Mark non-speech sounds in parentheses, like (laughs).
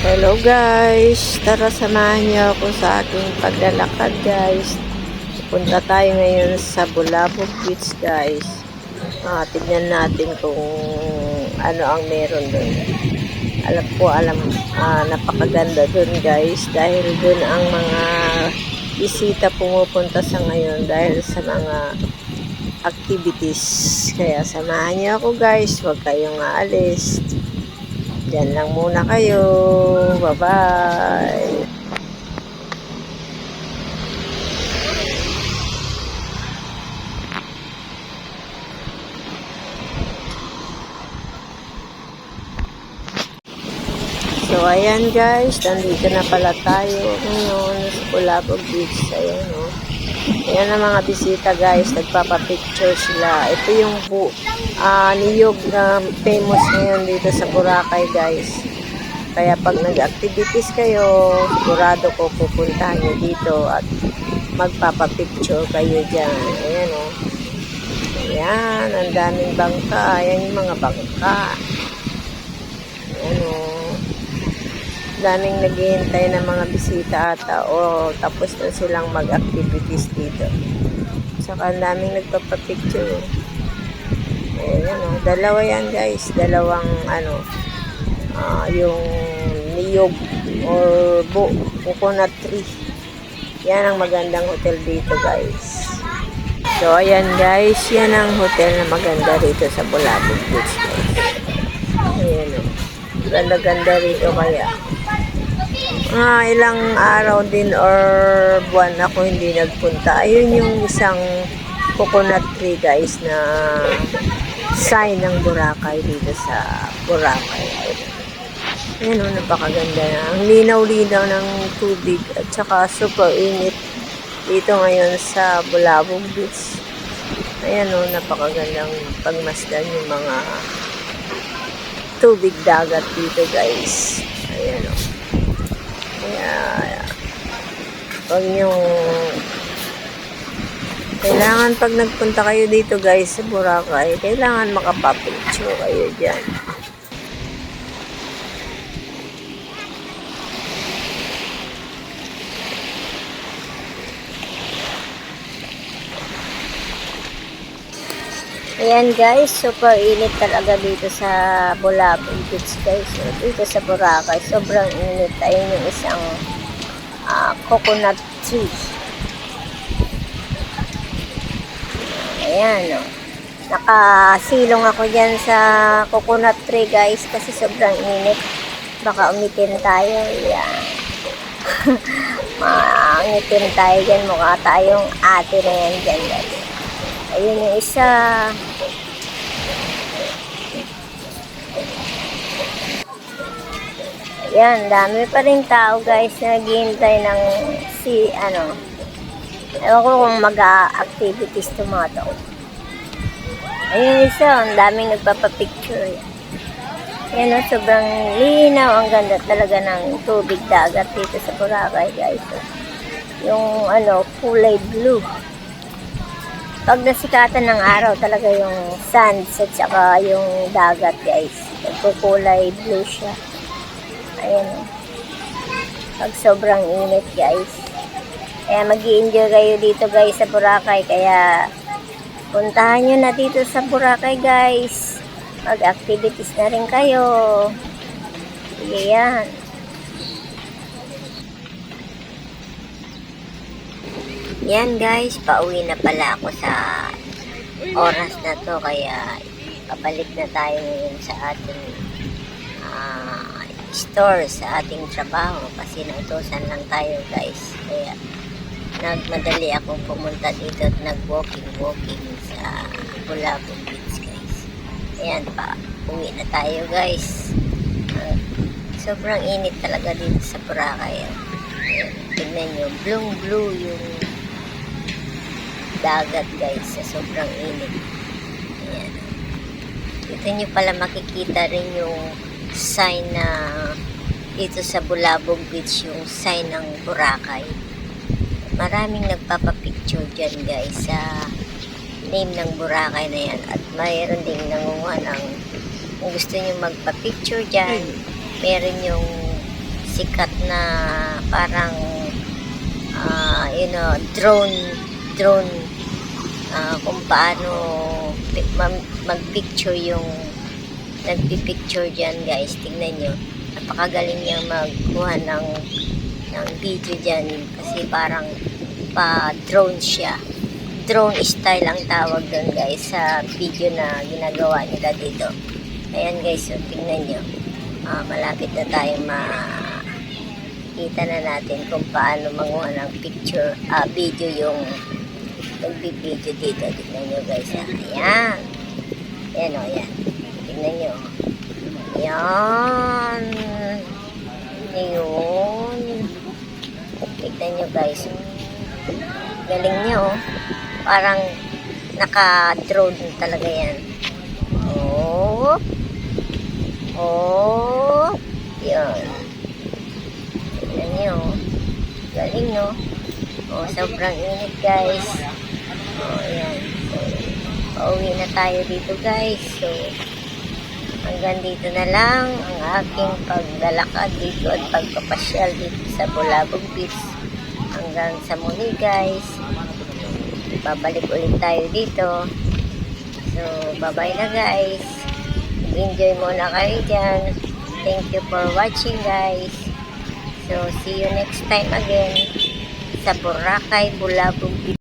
Hello guys! Tara samahan niyo ako sa aking paglalakad guys. Punta tayo ngayon sa Bulabog Beach guys. Ah, tignan natin kung ano ang meron doon. Alam ko, alam, ah, napakaganda doon guys. Dahil doon ang mga bisita pumupunta sa ngayon dahil sa mga activities. Kaya samahan niyo ako guys. Huwag kayong aalis. Diyan lang muna kayo. Bye-bye. So, ayan guys, nandito na pala tayo ngayon sa Bulabog Beach. Ayan, oh. Ayan ang mga bisita guys, nagpapapicture sila. Ito yung bu ah niyog na famous ngayon dito sa Boracay guys. Kaya pag nag-activities kayo, sigurado ko pupuntahan nyo dito at magpapapicture kayo dyan. Ayan o. Oh. Ayan, ang daming bangka. Ayan yung mga bangka. Ayan o. Oh daming naghihintay ng mga bisita ata o tapos na silang mag-activities dito. Saka daming nagpapapicture. Ayan o, dalawa yan guys, dalawang ano, ah, yung niyog or bu coconut tree. Yan ang magandang hotel dito guys. So ayan guys, yan ang hotel na maganda rito sa Bulabog Beach guys. Ayan o. Ganda-ganda rito kaya mga ilang araw din or buwan ako hindi nagpunta. Ayun yung isang coconut tree guys na sign ng Boracay dito sa Boracay. Ayun o, napakaganda na. Ang linaw-linaw ng tubig at saka super init dito ngayon sa Bulabog Beach. Ayan o, napakagandang pagmasdan yung mga tubig dagat dito guys. Ayan o. huwag niyong kailangan pag nagpunta kayo dito guys sa Boracay, kailangan makapapicture kayo dyan. Ayan guys, super init talaga dito sa Bulabog Beach guys. Dito sa Boracay, sobrang init. Ayun yung isang ah, coconut tree. Ayan o. Nakasilong ako dyan sa coconut tree guys kasi sobrang init. Baka umitin tayo. Ayan. (laughs) Mangitin tayo dyan. Mukha tayong ate na yan dyan guys. Ayun yung isa. Yan, dami pa rin tao guys na naghihintay ng si, ano, ewan ko kung mag-activities to mga tao. Ayun isa, ang daming nagpapapicture. Yan o, sobrang linaw, ang ganda talaga ng tubig dagat dito sa Boracay guys. Yung ano, kulay blue pag nasikatan ng araw talaga yung sands at saka yung dagat guys nagkukulay blue siya ayan. Pag sobrang init guys. Kaya mag enjoy kayo dito guys sa Boracay. Kaya puntahan nyo na dito sa Boracay guys. Mag activities na rin kayo. Sige yan guys, pauwi na pala ako sa oras na to. Kaya pabalik na tayo ngayon sa ating ah, store, sa ating trabaho kasi nautosan lang tayo guys. Kaya nagmadali akong pumunta dito at nag-walking-walking sa Bulabog Beach guys. Ayan pa, uwi na tayo guys. Ah, sobrang init talaga dito sa Boracay. Ayan, tignan nyo, blue blue yung dagat guys sa sobrang init. Ayan. Dito nyo pala makikita rin yung sign na dito sa Bulabog Beach yung sign ng Boracay. Maraming nagpapapicture dyan guys sa name ng Boracay na yan at mayroon ding nangunguha ng kung gusto nyo magpa-picture dyan meron yung sikat na parang ah, you know, drone drone ah, kung paano pi- ma- mag-picture yung nagpipicture dyan guys. Tingnan nyo. Napakagaling niya magkuha ng ng video dyan. Kasi parang pa drone siya. Drone style ang tawag doon guys sa video na ginagawa nila dito ayan guys. So tingnan nyo. Ah, malapit na tayo ma kita na natin kung paano manguha ng picture ah, video yung nagbibideo dito. Tingnan nyo guys ah. ayan. Ayan o ayan tingnan nyo ayan ayun tingnan nyo guys. Galing nyo oh. parang naka-drone talaga yan. Oh. Oh. Yun tingnan nyo oh. galing no? Oh sobrang init guys. Oh yan. So pauwi na tayo dito guys. So hanggang dito na lang ang aking paglalakad dito at pagpapasyal dito sa Bulabog Beach. Hanggang sa muli guys. Babalik ulit tayo dito. So bye bye na guys. Enjoy muna kayo dyan. Thank you for watching guys. So see you next time again sa Boracay Bulabog Beach